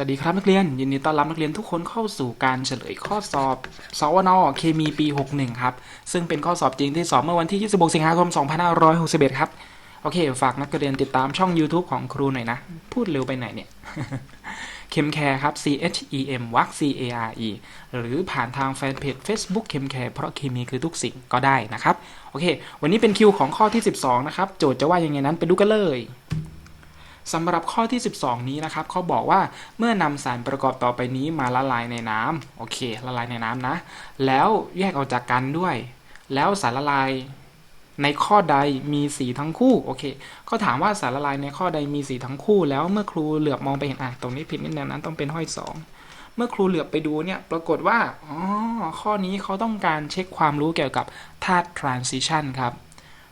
สวัสดีครับนักเรียน ยินดีต้อนรับนักเรียนทุกคนเข้าสู่การเฉลยข้อสอบ สวนเคมีปี 61 ครับ ซึ่งเป็นข้อสอบจริงที่สอบเมื่อวันที่ 26 สิงหาคม 2561 ครับ โอเค ฝากนักเรียนติดตามช่อง YouTube ของครูหน่อยนะ พูดเร็วไปไหนเนี่ยเคมแคร์ครับ C H E M วัก C A R E หรือผ่านทางแฟนเพจ Facebook เคมแคร์เพราะเคมีคือทุกสิ่งก็ได้นะครับ โอเค วันนี้เป็นคิวของข้อที่ 12 นะครับ โจทย์จะว่ายังไงนั้นไปดูกันเลย สำหรับข้อที่ 12 นี้นะครับเขาบอกว่าเมื่อนำสารประกอบต่อไปนี้มาละลายในน้ำโอเค ละลายในน้ำนะ แล้วแยกออกจากกันด้วย แล้วสารละลายในข้อใดมีสีทั้งคู่โอเคเขาถามว่าสารละลายในข้อใดมีสีทั้งคู่ แล้วเมื่อครูเหลือบมองไปเห็นอะตรงนี้ผิดนิดนึงนั้นต้องเป็นห้อยสองเมื่อครูเหลือบไปดูเนี่ยปรากฏว่าอ๋อข้อนี้เขาต้องการเช็คความรู้เกี่ยวกับธาตุ transition ครับ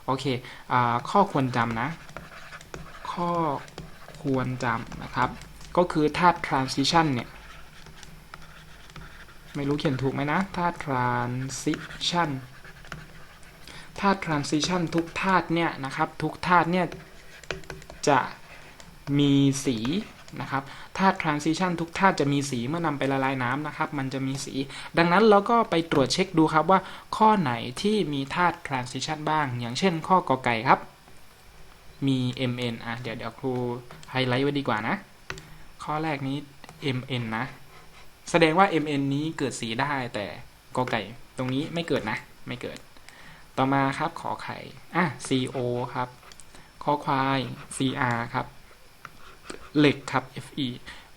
โอเคอข้อควรจำนะ ข้อ ควรจำนะครับ ก็คือธาตุ transition เนี่ย ไม่รู้เขียนถูกไหมนะธาตุ transition ธาตุ transition ทุกธาตุเนี่ยนะครับ ทุกธาตุเนี่ยจะมีสีนะครับธาตุ transition ทุกธาตุจะมีสีเมื่อนำไปละลายน้ำนะครับ มันจะมีสี ดังนั้นเราก็ไปตรวจเช็คดูครับว่าข้อไหนที่มีธาตุ transition บ้าง อย่างเช่นข้อกอไก่ครับ มี mn อะ เดี๋ยวเดี๋ยวครูไฮไลท์ไว้ดีกว่านะ ข้อแรกนี้ mn นะ แสดงว่า mn นี้เกิดสีได้แต่กอไก่ตรงนี้ไม่เกิดนะ ไม่เกิด ต่อมาครับขอไข่ อะ co ครับคอควาย cr ครับ เหล็กครับ fe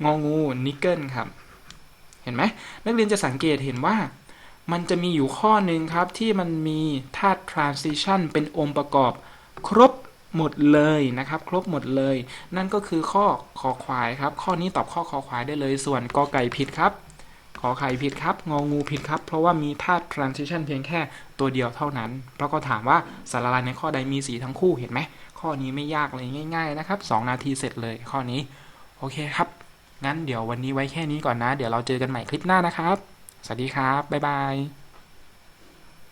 งองูนิกเกิลครับ เห็นไหมนักเรียนจะสังเกตเห็นว่ามันจะมีอยู่ข้อหนึ่งครับที่มันมีธาตุ transition เป็นองค์ประกอบครบ หมดเลยนะครับ ครบหมดเลย นั่นก็คือข้อคอควายครับ ข้อนี้ตอบข้อคอควายได้เลย ส่วนกอไก่ผิดครับขอไข่ผิดครับ งองูผิดครับ เพราะว่ามีธาตุ transition เพียงแค่ตัวเดียวเท่านั้นเพราะก็ถามว่าสารละลายในข้อใดมีสีทั้งคู่เห็นไหม ข้อนี้ไม่ยากเลยง่าย ๆ นะครับ 2 นาทีเสร็จเลยข้อนี้ โอเคครับ งั้นเดี๋ยววันนี้ไว้แค่นี้ก่อนนะ เดี๋ยวเราเจอกันใหม่คลิปหน้านะครับ สวัสดีครับ บ๊ายบาย